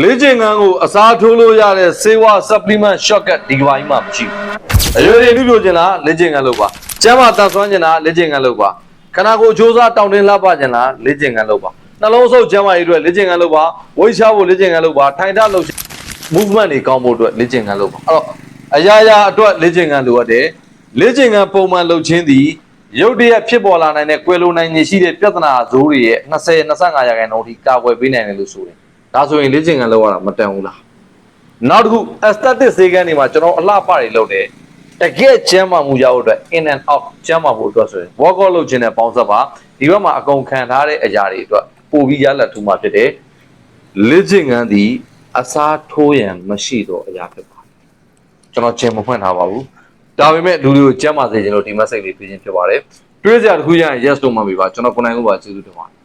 လေ့ကျင့်ခန်းကိုအစားထိုးလို့ရတဲ့စေဝါ supplement shortcut ဒီကဘာကြီးမှာမရှိဘူးအရွယ်တွေလူပြိုကျင်လားလေ့ကျင့်ခန်းလုပ်ပါကျမ်းမာတန်ဆွမ်းကျင်လားလေ့ကျင့်ခန်းလုပ်ပါခန္ဓာကိုယ်အချိုးစားတောင့်တင်းလှပကျင်လားလေ့ကျင့်ခန်းလုပ်ပါနှလုံးဆုပ်ကျမ်းမာရေးအတွက်လေ့ကျင့်ခန်းလုပ်ပါဝိတ်ရှားဖို့လေ့ကျင့်ခန်းလုပ်ပါထိုင်ထလုပ် movement တွေကောင်းဖို့အတွက်လေ့ကျင့်ခန်းလုပ်ပါအဲ့တော့အရာရာအတွက်လေ့ကျင့်ခန်းလိုအပ်တယ်လေ့ကျင့်ခန်းပုံမှန်လုပ်ခြင်းသည်ရုပ်တရက်ဖြစ်ပေါ်လာနိုင်တဲ့ကွယ်လိုနိုင်နေရှိတဲ့ပြဿနာဇိုးတွေရဲ့20 25ရာခိုင်နှုန်းထိကာကွယ်ပေးနိုင်တယ်လို့ဆိုတယ် ဒါဆိုရင်လေ့ကျင့်ခန်းလုပ်ရတာမတန်ဘူးလားနောက်တစ်ခု aesthetic ဈေးကန်းတွေမှာကျွန်တော်အလှပတွေလုပ်တယ်တကယ်ကျမ်းမာမှုရဖို့အတွက် in and out ကျမ်းမာဖို့အတွက်ဆိုရင် workout လုပ်ခြင်းနဲ့ပေါင်းစပ်ပါဒီဘက်မှာအကုန်ခံထားတဲ့အရာတွေအတွက်ပိုပြီးရလက်ထူမှာဖြစ်တယ်လေ့ကျင့်ခန်းသည်အစားထိုးရန်မရှိတော့အရာဖြစ်ပါတယ်ကျွန်တော်ကျင်မဖွင့်ထားပါဘူးဒါပေမဲ့လူတွေကိုကျမ်းမာစေခြင်းလို့ဒီ message လေးပေးခြင်းဖြစ်ပါတယ်တွေးစရာတစ်ခုရရင် yes လို့မှတ်ပြီပါကျွန်တော်ကိုယ်နိုင်ကိုပါကျေးဇူးတင်ပါတယ်